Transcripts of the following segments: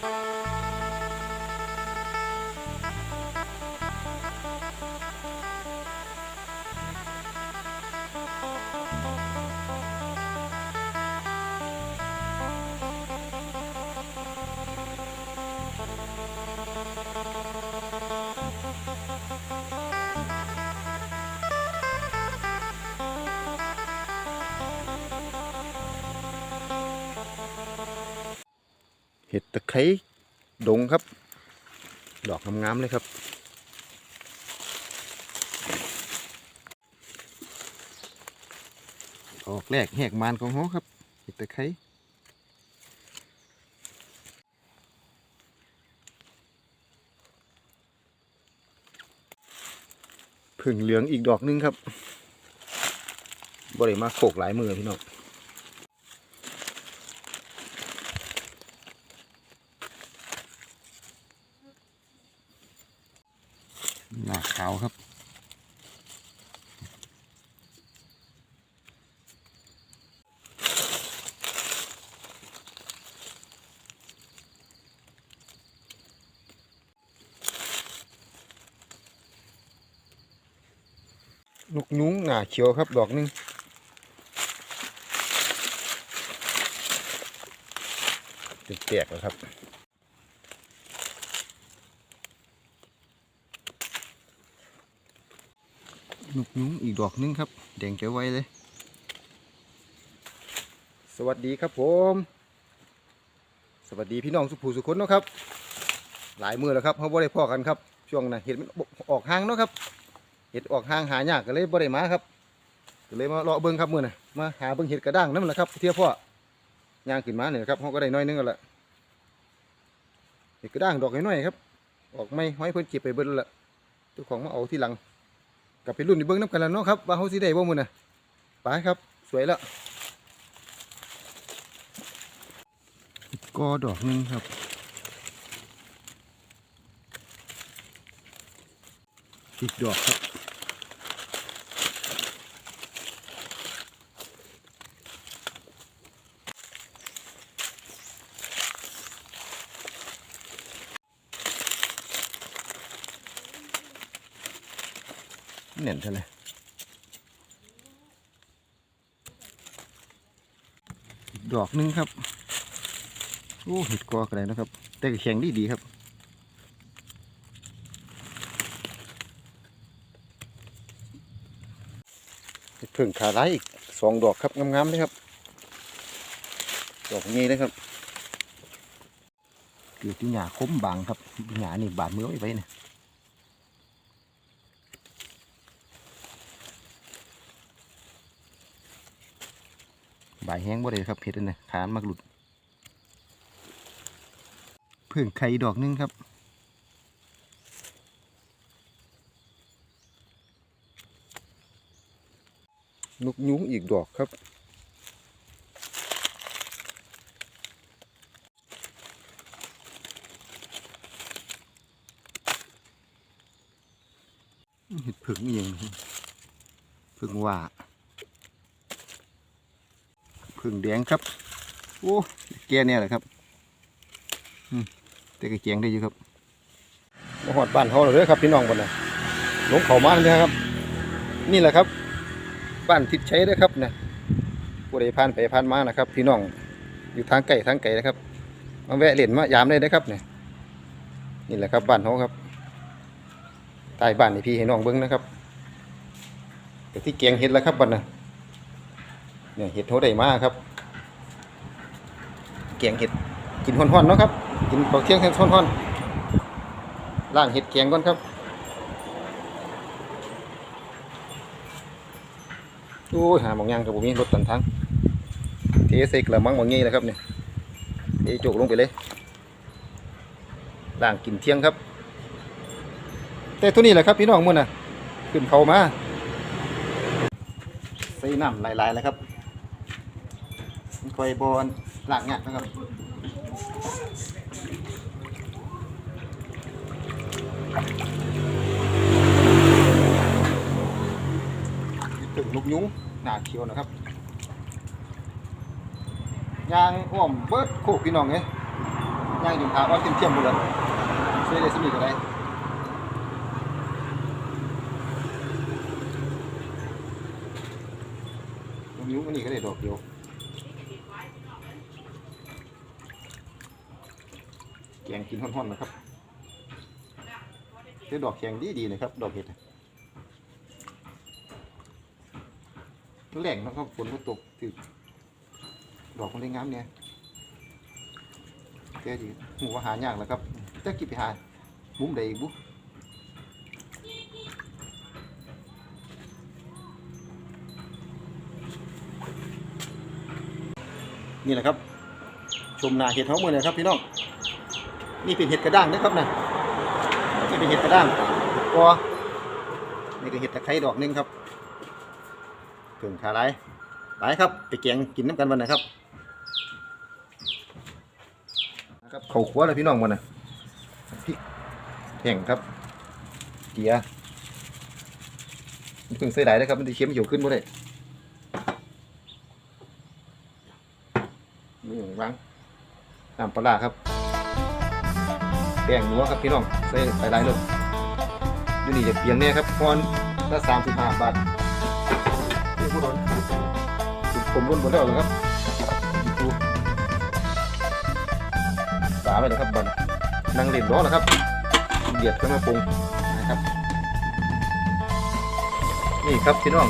เห็ดตะไคร้ดงครับ ดอกงามๆเลยครับ ออกแรกแหกมานของเขาครับ เห็ดตะไคร้ผึ่งเหลืองอีกดอกหนึงครับบริมาโขกหลายมือพี่น้อง หนาขาวครับนกยุ้งหนาเขียวครับดอกหนึงแตกแล้วครับ นกยุ้งอีกดอกหนึงครับ แดงเจ๋วไว้เลย สวัสดีครับผม สวัสดีพี่น้องสุภูสุคนเนาะครับ หลายมือแล้วครับเขาบ่ได้พ่อกันครับ ช่วงน่ะเห็ดมันออกห่างเนาะครับ เห็ดออกห่างหายากก็เลยบ่ได้มาครับก็เลยมาเลาะเบิ้งครับมือน่ะมาหาเบิ้งเห็ดกระด้างนั่นแหละครับเที่ยพ่อย่างขึ้นมาเนี่ยครับเขาก็ได้น้อยนึงกันละเห็ดกระด้างดอกน้อยๆครับ ออกไม่ห้อยเพิ่นเก็บไปเบิ้ลละเจ้าของมาเอาที่หลัง กับเปรุ่นที่เบิ้งน้ำกันแล้วเนาะครับว่าเขาสีได้บ่มือน่ะไปครับ สวยแล้วกอดอกนึงครับ อีกดอกครับ เน่นเท่าไหร่อีกดอกหนึงครับโอ้เห็ดกออะไรนะครับ แต่แข็งดีดีครับเพิ่งขาไร้อีกสองดอกครับงามๆเลยครับ ดอกนี้นะครับเกิดที่หญ้าคมบางครับหญ้านี่บาดมือไว้ไว้เนี่ย บายแห้งบ่ได้ครับเห็ดอันนะขานมากหลุดเพิ่งไข่ดอกหนึงครับนกยุ้งอีกดอกครับ เห็ดผึ่งเองผึ่งว่า ผึ่งแดงครับ โอ้แกเนี่ยแหละครับแต่ก็เจียงได้อยู่ครับมาหอดบ้านเขาเลยครับพี่น้องบนนะลงเขามาเลยครับ นี่แหละครับ บ้านทิศใชัยเด้อครับนะผู้ใดผ่านไปผ่านมานะครับ พี่น้องอยู่ทางไก่ทางไก่นะครับมาแวะเล่นมายามได้นะครับเนี่ยนี่แหละครับบ้านเขาครับใต้บ้านนี่พี่ให้น้องเบิ้งนะครับแต่ที่เกียงเห็ดแล้วครับบ้านน่ะ เนี่ยเห็ดเขาได้มากครับเกียงเห็ดกินห้อนๆเนาะครับ กินข้าเที่ยงแห้อนๆล่างเห็ดแกงก่อนครับโอ้ยหาหมองยางกับผมมีรถตันทางเทใส่กระมังบางงี้นะครับเนี่ยเทจุกลงไปเลยล่างกินเที่ยงครับ แต่ตัวนี้แหละครับพี่น้องมุ่นน่ะขึ้นเขามาใส่น้ำหลายๆแล้วครับ คอยบอลหล่างเนี่ยนะครับถึงลูกยุ้งหนาเขียวนะครับยางอ้อมเบิดโคกพี่น้องเอ้ยย่างจนขาว่าเทียมๆหมดเลยเสื้ได้สมีก็ได้ตรงนิ้วอันนี้ก็ได้ดอกเดียวแกงกิ นห่อนๆนะครับเด้ดอกแข็งดีๆนะครับ ดอกเห็ดแหล่งนะครับฝนก็ตกถึกดอกมันได้งามเนี่ยแกดีหูว่าหายากแล้วครับจะกิบไปหามุมใดอีกบุนี่แหละครับ ชมนาเห็ดเฮามือเลยครับพี่น้อง นี่เป็นเห็ดกระด้างนะครับนะนี่เป็นเห็ดกระด้างก็นี่ก็เห็ดตะไคร้ดอกหนึงครับเพิ่งขาไรไปครับ ไปแกงกินน้ำกันวันไหนะครับนะครับเขาขัวเลยพี่น้องมันนะพริกแห้งครับเกียร์เพิ่งใส่ได้เลยครับ มันจะเค็มเหี่ยวขึ้นบ่ได้นี่วางน้ำปลาครับ แป้งนัวครับพี่น้องใส่ใส่ได้เลยอยู่นี่จะเพียงเนี่ยครับพอนละสามสิบห้าบาทนี่ผู้โดนสุดผมรุ่นหมดแล้วเหรอครับดูสาเลยนะครับบอลนั่งเล่นร้อนแล้วครับเดียดขึ้นมาปรุงนะครับ นี่ครับพี่น้อง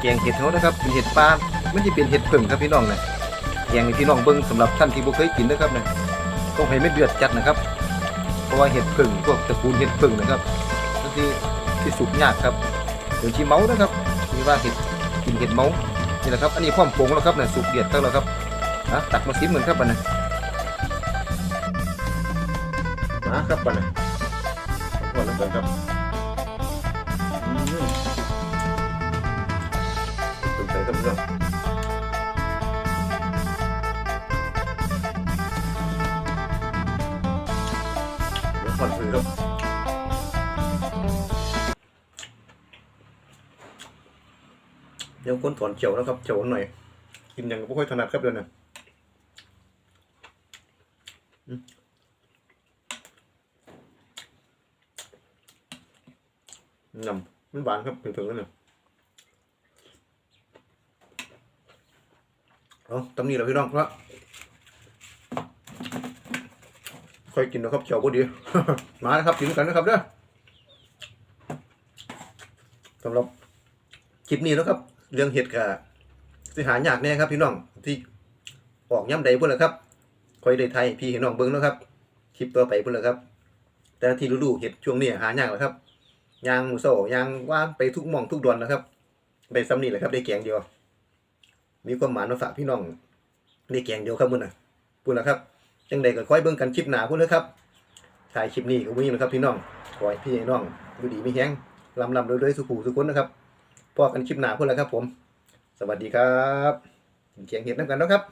แกงเห็ดเขานะครับเป็นเห็ดปลาไม่ใช่เป็นเห็ดผึ่งครับพี่น้องนะแกงพี่น้องเบิ้งสำหรับท่านที่บ่เคยกินนะครับเนะ ต้องให้ไม่เดือดจัดนะครับ เพราะว่าเห็ดผึ่งพวกตระกูลเห็ดผึ่งนะครับก็คือที่สุกยากครับเดี๋ยวชีเมานะครับมีว่าเห็ดกินเห็ดเมานี่แหละครับ อันนี้พร้อมปรุงแล้วครับเนะสุกเดือดตั้งแล้วครับนะตักมาซิมเหมือนครับอันนะมาครับก่อนนะก่อนแล้วกันครับอืมตื่นใจครับเพื่อน เดี๋ยวผ่อนถือครับเดี๋ยวคนถอนเขียวนะครับเขียวหน่อย กินอย่างไม่ค่อยถนัดครับเดี๋ยวนะยำมันหวานครับถึงๆแล้วเนี่ยเอาตำนี้แหละพี่น้องครับ ค่อยกินนะครับเขียวพอดี มานะครับกินกันนะครับเด้อสำหรับคลิปนี้นะครับ เรื่องเห็ดกะสิหายากแน่ครับ พี่น้องที่ออกย่ำใดพุ่นละครับค่อยได้ไทยพี่เห็นน้องเบิ้งแล้วครับคลิปต่อไปพุ่นละครับ แต่ที่รู้ๆเห็ดช่วงนี้หายากแล้วครับยางหมูโซยางว่าไปทุกมองทุกดอนนะครับได้ซ้ำนี่แหละครับได้แกงเดียว มีความหมายมาฝากพี่น้องได้แกงเดียวครับมึงนะพูดแล้วครับ จังใดก็ค่อยเบิ่งกันคลิปหนาพูดเลยครับถ่ายคลิปนี้ก็วิ่งนะครับพี่น้องขอให้พี่น้องดูดีไม่แห้งลำลำด้วยๆสุขูสุขุนนะครับพอกันคลิปหนาพูดแล้วครับ ผม สวัสดีครับเขียงเห็ดน้ำกันเนาะครับ